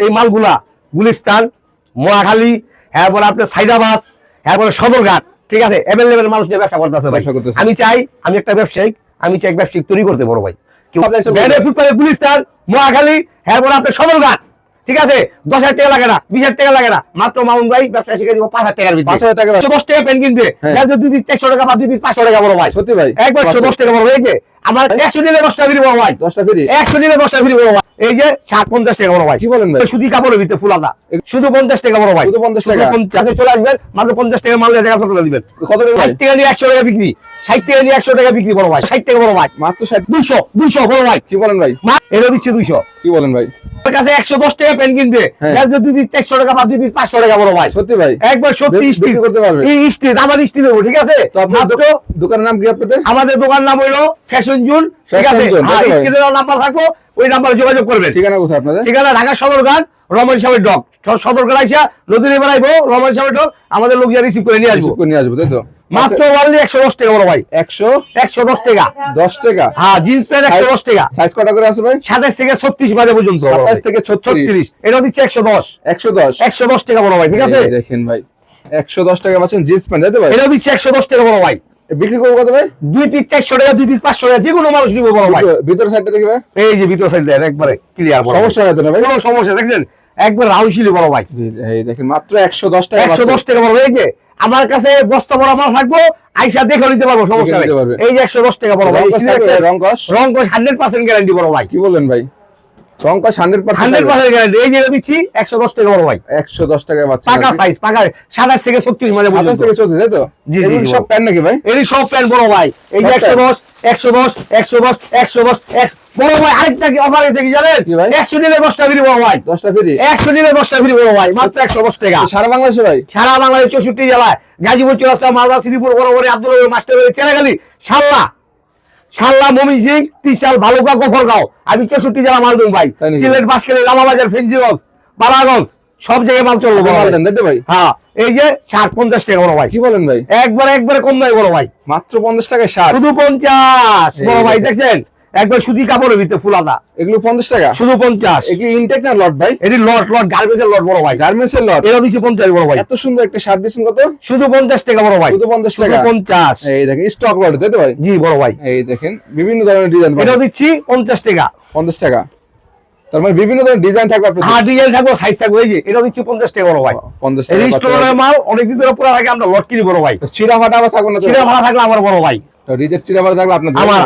এই মালগুলা গুলিস্তান মোয়াখালী এরপর আপনার সাইদাবাস এরপর সদরঘাট ঠিক আছে? অ্যাভেলেবেল মানুষ নিয়ে ব্যবসা করতেছে ভাই। আমি চাই আমি একটা ব্যবসায়িক আমি চাই ব্যবসায়িক তৈরি করতে বড় ভাই। গুলিস্তান মোয়াখালী এরপর আপনার সদরঘাট ঠিক আছে? দশ হাজার টাকা লাগে না বিশ হাজার টাকা লাগে না। মাত্র মামুন ভাই ব্যবসা শিখে দিব পাঁচ হাজার টাকার পাঁচ হাজার টাকা দশ টাকা পেন কিনবে হ্যাঁ। দুই পিস চারশো টাকা বা দুই পিস পাঁচশো টাকা বড় ভাই। সত্যি ভাই। একবার দশ টাকা বড় যে আমার একশো দিলে দশটা ফ্রি বড় ভাই। দশটা ফ্রি? একশো দিলে দশটা ফ্রি বড় ভাই। এই যে ষাট পঞ্চাশ টাকা বড় ভাই। কি বলেন ভাই? শুধু কাপড়ের ভিতরে ফুলাদা শুধু পঞ্চাশ টাকা বড় ভাই। শুধু 50 টাকা? পঞ্চাশে। চলে আসবেন মাত্র পঞ্চাশ টাকা মাল জায়গা ফটো দিবেন। কত টাকা ষাট টাকা নিয়ে একশো টাকা বিক্রি। ষাট টাকা নিয়ে একশো টাকা বিক্রি বড় ভাই। ষাট টাকা বড় ভাই। মাত্র ষাট দুইশো দুইশো বড় ভাই। কি বলেন ভাই? মা এনে দিচ্ছে দুইশো। কি বলেন ভাই? কাছে একশো দশ টাকা পেন কিনবে। হ্যাঁ। যার দুই পিস চারশো টাকা বা দুই পিস পাঁচশো টাকা বড় ভাই। সত্যি ভাই। একবার সত্যি বিক্রি করতে পারবে? এই আমার স্টিল দেবো ঠিক আছে? তো আপনার মাত্র দোকান- দোকানের নাম কি আপনাদের? আমাদের দোকান নাম হইল ফ্যাশন জুন ঠিক আছে? নাম্বার থাকব ওই নাম্বারে যোগাযোগ করবেন। ঠিকানা কোথায় আপনাদের? ঠিকানা ঢাকা সদরঘাট রমন সাহেবের ডক। সদরঘাট আইসা নদীর এবার আইবো রমন সাহেবের ডক। আমাদের লোক রিসিভ করে নিয়ে আসব। নিয়ে আসব তাই তো? মাত্র টাকা বড় ভাই। একশো? একশো টাকা। দশ টাকা? হ্যাঁ জিন্স প্যান্ট একশো দশ টাকা। সাইজ কটা করে আছে ভাই? সাতাশ থেকে ছত্রিশ বাজে পর্যন্ত। 27 থেকে 36 এটা দিচ্ছে একশো দশ। একশো দশ? একশো দশ টাকা বড় ভাই ঠিক আছে? দেখেন ভাই একশো দশ টাকা পাচ্ছেন জিন্স প্যান্ট তাই ভাই? এটা দিচ্ছে একশো দশ টাকা বড় ভাই। বিক্রি করব কত ভাই? দুই পিস চারশো টাকা দুই পিস পাঁচশো টাকা যে কোনো মানুষ নিবে বড় ভাই। ভিতর- ভিতর সাইডটা দেখি ভাই। এই যে ভিতর সাইড একবারে ক্লিয়ার সমস্যা না ভাই? কোনো সমস্যা দেখছেন? একবার রাউন্ড বড় ভাই। এই দেখেন মাত্র একশো দশ টাকা একশো দশ টাকা বড় এই যে আমার কাছে বস্তা বড় মাল থাকব আইসা দেখে নিতে পারব সমস্যা। এই যে একশো দশ টাকা বড় ভাই রং কস থাকবে, রং কস? রং কস হান্ড্রেড পার্সেন্ট গ্যারান্টি বড় ভাই কি বলেন ভাই গ্যারান্টি এই যে দিচ্ছি টাকা বড় ভাই। টাকা পাকা সাইজ পাকা থেকে ছত্রিশ মাঝে সাতাশ পর্যন্ত। থেকে চলছে তাই তো? জি, জি, সব বলো। নাকি ভাই? এরই সব প্যান্ট বড় ভাই। এই যে বড় আরেকটা কি অফার আছে কি জানেন? ফ্রি বড় ভাই। দশটা ফ্রি একশো দিলে দশটা ফ্রি বড় ভাই মাত্র একশো দশ টাকা। সারা বাংলাদেশে ভাই? সারা বাংলাদেশ চৌষট্টি জেলায়। গাজীপুর চৌরাস্তা মালদা শ্রীপুর বড় আব্দুল মাস্টার চেরাগালি সাল্লা সাল্লা মমি সিং তিসাল ভালুকা গফরগাঁও আমি চৌষট্টি জেলা মাল দেবো ভাই? সিলেট বাসকেলে লামাবাজার ফেন্সিগঞ্জ বালাগঞ্জ সব জায়গায় মাল চলবো ভাই। হ্যাঁ এই যে ষাট পঞ্চাশ টাকা বড় ভাই। কি বলেন ভাই? একবার একবারে কম নাই বড় ভাই। মাত্র পঞ্চাশ টাকায় ষাট। শুধু পঞ্চাশ বড় ভাই দেখছেন? একবার সুতি কাপড়ের ভিতরে ফুলাদা এগুলো পঞ্চাশ টাকা? শুধু পঞ্চাশ। এগুলো ইনটেক না লট ভাই? এটি লট লট গার্বেজের লট বড় ভাই। গার্মেন্টস এর লট? এরা দিচ্ছে পঞ্চাশ বড় ভাই। এত সুন্দর একটা শার্ট দিচ্ছেন কত? শুধু পঞ্চাশ টাকা বড় ভাই। শুধু পঞ্চাশ টাকা? পঞ্চাশ। এই দেখেন স্টক লট তাই তো ভাই? জি বড় ভাই। এই দেখেন বিভিন্ন ধরনের ডিজাইন এটা দিচ্ছি পঞ্চাশ টাকা। পঞ্চাশ টাকা। তার মানে বিভিন্ন ধরনের ডিজাইন থাকবে হ্যাঁ ডিজাইন থাকব সাইজ থাকব এই যে এটা দিচ্ছি পঞ্চাশ টাকা বড় ভাই। পঞ্চাশ এই টাকা স্টোরের মাল অনেকদিন ধরে পুরো থাকে আমরা লট কিনি বড় ভাই। চিরা ফাটা আবার থাকবে না? চিরা ভাড়া থাকলে আমার বড় ভাই। রিজেক্ট চিরা ফাটা থাকলে আপনার আমার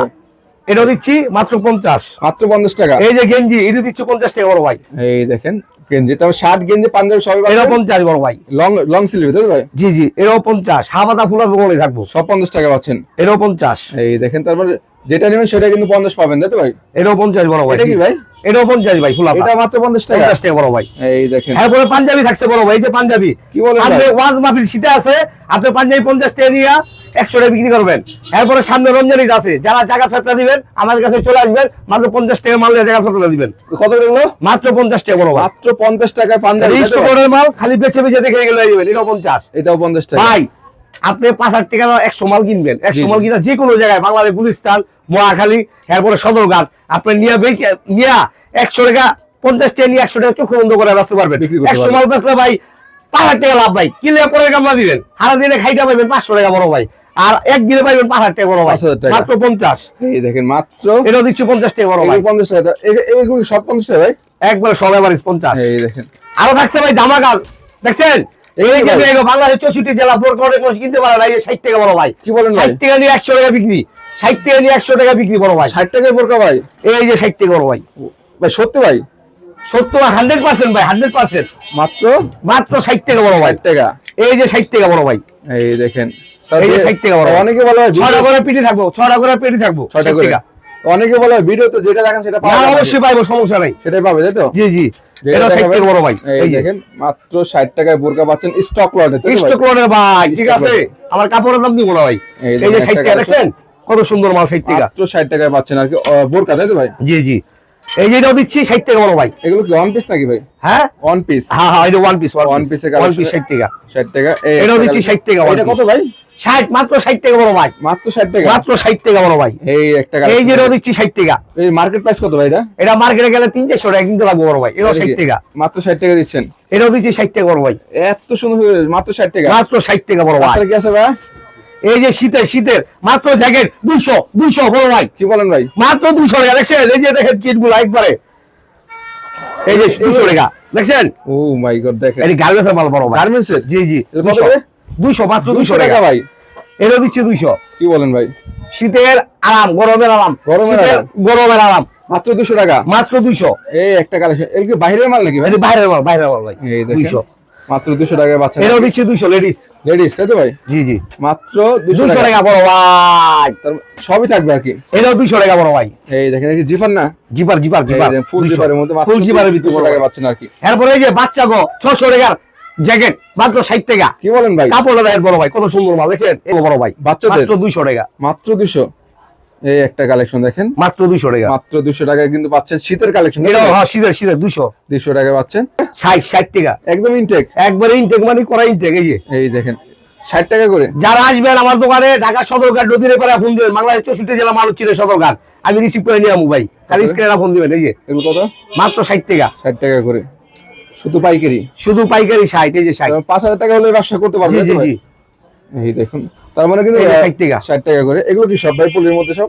এটা দিচ্ছি মাত্র পঞ্চাশ। মাত্র পঞ্চাশ টাকা। এই যে গেঞ্জি এটা দিচ্ছি পঞ্চাশ টাকা বড় ভাই। এই দেখেন গেঞ্জি। তারপর শার্ট গেঞ্জি পাঞ্জাবি সবই এটা পঞ্চাশ বড় ভাই। লং লং স্লিভ তাই ভাই? জি জি এটাও পঞ্চাশ। দোকানে থাকব। সব পঞ্চাশ টাকা পাচ্ছেন। এটাও পঞ্চাশ। এই দেখেন তারপর যেটা নেবেন সেটা কিন্তু পঞ্চাশ পাবেন তাই তো ভাই? এটাও পঞ্চাশ বড় ভাই। এটা কি ভাই? এটাও পঞ্চাশ ভাই ফুলা এটা মাত্র পঞ্চাশ টাকা? পঞ্চাশ টাকা বড় ভাই। এই দেখেন। এরপরে পাঞ্জাবি থাকছে বড় ভাই এই যে পাঞ্জাবি। কি ভাই? ওয়াজ মাহফিল শীতে আছে। আপনি পাঞ্জাবি পঞ্চাশ টাকা নিয়ে একশো টাকা বিক্রি করবেন। এরপরে সামনে রমজান ঈদ আছে। যারা জায়গা ফেতরা দিবেন আমাদের কাছে চলে আসবেন মাত্র পঞ্চাশ টাকা মাল জায়গা ফেতরা দিবেন। কত করে মাত্র পঞ্চাশ টাকা বড় মাত্র পঞ্চাশ টাকায় পাঞ্জাবি মাল খালি বেছে বেছে দেখে গেলে দিবেন এটাও পঞ্চাশ। এটাও পঞ্চাশ টাকা। ভাই আপনি পাঁচ হাজার টাকা একশো মাল কিনবেন। একশো মাল কিনা যে কোনো জায়গায় বাংলাদেশ গুলিস্তান মহাখালী এরপরে সদরঘাট। আপনি নিয়ে বেঁচে নিয়ে একশো টাকা পঞ্চাশ টাকা নিয়ে একশো টাকা চোখ বন্ধ করে বেচতে পারবেন। একশো মাল বেচলে ভাই পাঁচ হাজার টাকা লাভ ভাই। কিনলে পরে কামলা দিবেন? সারা দিনে খাইটা পাইবেন পাঁচশো টাকা বড় ভাই। আর একদিনে পাইবেন পাঁচ হাজার টাকা বড় ভাই। মাত্র পঞ্চাশ। এই দেখেন মাত্র? এটাও দিচ্ছি পঞ্চাশ টাকা বড় ভাই। পঞ্চাশ টাকা। সব পঞ্চাশ টাকা ভাই? একবারে সব এভারেজ পঞ্চাশ। এই দেখেন। আরও থাকছে ভাই জামাকাল দেখছেন? এই এই যে ভাই। চৌষট্টি জেলা বোর করে মানুষ কিনতে পারে না এই ষাট টাকা বড় ভাই। কি বলেন ষাট টাকা নিয়ে একশো টাকা বিক্রি। ষাট টাকা নিয়ে একশো টাকা বিক্রি বড় ভাই। ষাট টাকায় বোরকা ভাই? এই যে ষাট টাকা বড় ভাই। ভাই সত্যি ভাই? সত্তর হান্ড্রেড পার্সেন্ট ভাই হান্ড্রেড পার্সেন্ট মাত্র? মাত্র ষাট টাকা বড় ভাই। টাকা। এই যে ষাট টাকা বড় ভাই। এই দেখেন। 60। অনেকে বলে ছটা ভিডিও- করে পিঠে থাকব ছটা করে পেটি থাকব ছয়টা 60 করে। অনেকে বলে ভিডিও তো যেটা দেখেন সেটা পাওয়া অবশ্যই পাইবো সমস্যা নাই। সেটাই পাবে তাই তো? জি জি। এটা ষাট বড় ভাই এই দেখেন মাত্র ষাট টাকায় বোরকা পাচ্ছেন স্টক লটে? স্টক লোডের ভাই? ঠিক আছে? আমার কাপড়ের দাম দিব না ভাই। এই যে একটা ষাট টাকা দেখছেন? কত সুন্দর মাল ষাট টাকা মাত্র ষাট টাকায় পাচ্ছেন আর কি বোরকা তাই তো ভাই? জি জি। এই যে এটাও দিচ্ছি ষাট টাকা বড় ভাই। এগুলো কি ওয়ান পিস নাকি ভাই? হ্যাঁ? ওয়ান পিস হ্যাঁ হ্যাঁ এটা ওয়ান পিস One piece এর ওয়ান পিস ষাট টাকা ষাট টাকা এই এটাও দিচ্ছি 60 টাকা এটা কত ভাই? ষাট মাত্র ষাট টাকা বড় ভাই। মাত্র ষাট টাকা? মাত্র ষাট টাকা বড় ভাই। এই একটা এই যে দিচ্ছি ষাট টাকা। এই মার্কেট প্রাইস কত ভাই এটা? এটা মার্কেটে গেলে তিন চারশো টাকা কিনতে লাগবে বড় ভাই। এটাও ষাট টাকা। মাত্র ষাট টাকা দিচ্ছেন? এটাও দিচ্ছি ষাট টাকা বড় ভাই। এত সুন্দর মাত্র ষাট টাকা? মাত্র ষাট টাকা বড় ভাই। কি আছে ভাই? এই যে শীতের শীতের মাত্র জ্যাকেট দুইশো দুইশো বড় ভাই। কি বলেন ভাই? মাত্র দুইশো টাকা দেখছেন? এই যে দেখেন কিটগুলো একবারে। এই যে দুইশো টাকা দেখছেন? ও মাই গড দেখেন। এটি গার্মেন্টসের মাল বড় ভাই। গার্মেন্টস জি জি। কত দুইশো মাত্র দুইশো টাকা ভাই। এটা দিচ্ছে দুইশো। কি বলেন ভাই? শীতের আরাম গরমের আরাম। গরমের গরমের আরাম। মাত্র দুশো টাকা? মাত্র দুইশো। এই একটা কালেকশন। এর কি বাইরের মাল নাকি ভাই? বাইরের মাল বাইরের মাল ভাই। এই দুইশো। মাত্র দুশো টাকায় বাচ্চা এটাও দিচ্ছে দুইশো লেডিস। লেডিস তাই তো ভাই? জি জি। মাত্র দুশো টাকা। বড় ভাই। সবই থাকবে আর কি? এটাও দুইশো টাকা বড় ভাই। এই দেখেন কি জিফার না? Zipper zipper zipper. ফুল জিফারের মধ্যে ফুল জিপারের ভিতরে টাকা। পাচ্ছেন আর কি। এরপরে এই যে বাচ্চা গো ছশো টাকার জ্যাকেট মাত্র ষাট টাকা। কি বলেন ভাই? কাপড় বড় ভাই কত সুন্দর মাল দেখছেন? বড় ভাই বাচ্চাদের? মাত্র দুইশো টাকা। মাত্র দুশো এই একটা কালেকশন দেখেন। মাত্র দুইশো টাকা। মাত্র দুশো টাকায় কিন্তু পাচ্ছেন শীতের কালেকশন হ্যাঁ শীতের শীতের দুইশো। দুশো টাকায় পাচ্ছেন। ষাট ষাট টাকা। একদম ইনটেক একবারে ইনটেক মানে করা ইনটেক এই এই দেখেন ষাট টাকা করে? যারা আসবেন আমার দোকানে ঢাকা সদরঘাট নদীর পাড়া ফোন দিবেন। বাংলাদেশ চৌষট্টি জেলা মানুষ চিনে সদরঘাট আমি রিসিভ করে নিয়ে আমু ভাই। স্ক্রিনে ফোন দিবেন এই যে। মাত্র ষাট টাকা। ষাট টাকা করে। শুধু পাইকারি? শুধু পাইকারি ষাট এই যে ষাট। পাঁচ হাজার টাকা হলে ব্যবসা করতে পারবে জি জি এই দেখুন তার মানে কিন্তু এই 60 টাকা। ষাট টাকা করে। এগুলো কি সব ভাই পলির মধ্যে সব?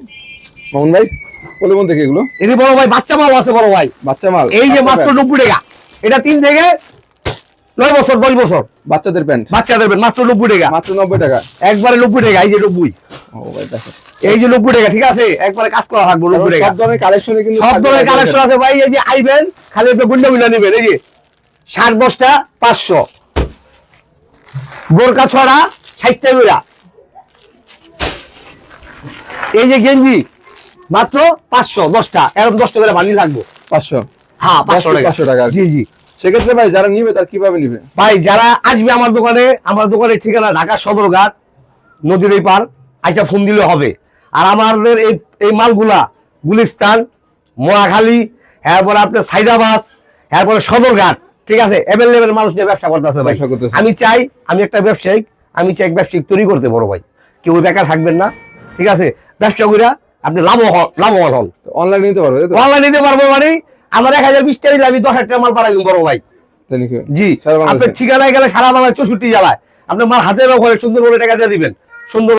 মামুন ভাই পলির মধ্যে কি এগুলো? বড় ভাই বাচ্চা মাল আছে বড় ভাই। বাচ্চা মাল? এই যে মাত্র প্যান্ট। নব্বই টাকা। এটা তিন থেকে নয় বছর দশ বছর। বাচ্চাদের প্যান্ট? বাচ্চা দেবেন মাত্র নব্বই টাকা। মাত্র নব্বই টাকা? একবারে নব্বই টাকা এই যে নব্বই। এই যে নব্বই টাকা ঠিক আছে? একবারে কাজ করা থাকব নব্বই টাকা। সব ধরনের কালেকশনে কিন্তু সব ধরনের কালেকশন আছে ভাই এই যে আইবেন খালি গুন্ডা গুন্ডা নেবেন এই যে। ষাট দশটা পাঁচশো। বোরকা ছড়া ষাটটা গুড়া এই যে গেঞ্জি মাত্র পাঁচশো দশটা এরকম দশটা করে বানিয়ে থাকব পাঁচশো। হ্যাঁ পাঁচশো টাকা। পাঁচশো টাকা। জি জি। সেক্ষেত্রে ভাই যারা নিবে তার কীভাবে নিবে? ভাই যারা আসবে আমার দোকানে আমার দোকানের ঠিকানা ঢাকা সদরঘাট নদীর এই পার আইসা ফোন দিলে হবে। আর আমাদের এই এই মালগুলা গুলিস্তান মোয়াখালী এরপরে আপনার সাইদাবাস এরপরে সদরঘাট ঠিক আছে অ্যাভেলেবেল মানুষ নিয়ে ব্যবসা করতেছে ভাই। আমি চাই আমি একটা ব্যবসায়িক আমি চাই ব্যবসায়িক তৈরি করতে বড় ভাই। কেউ বেকার থাকবেন না ঠিক আছে? ব্যবসা কইরা আপনি লাভ লাভবান হন। অনলাইনে নিতে পারবে অনলাইন নিতে পারব মানে আমার এক হাজার বিশ টাকা আমি দশ হাজার টাকা মাল পাঠাই দিন বড় ভাই? জি? আপনার ঠিকানায় গেলে সারা বাংলায় চৌষট্টি জেলায়। আপনার মাল হাতে ওপরে সুন্দর করে টাকা দিয়ে দিবেন। সুন্দর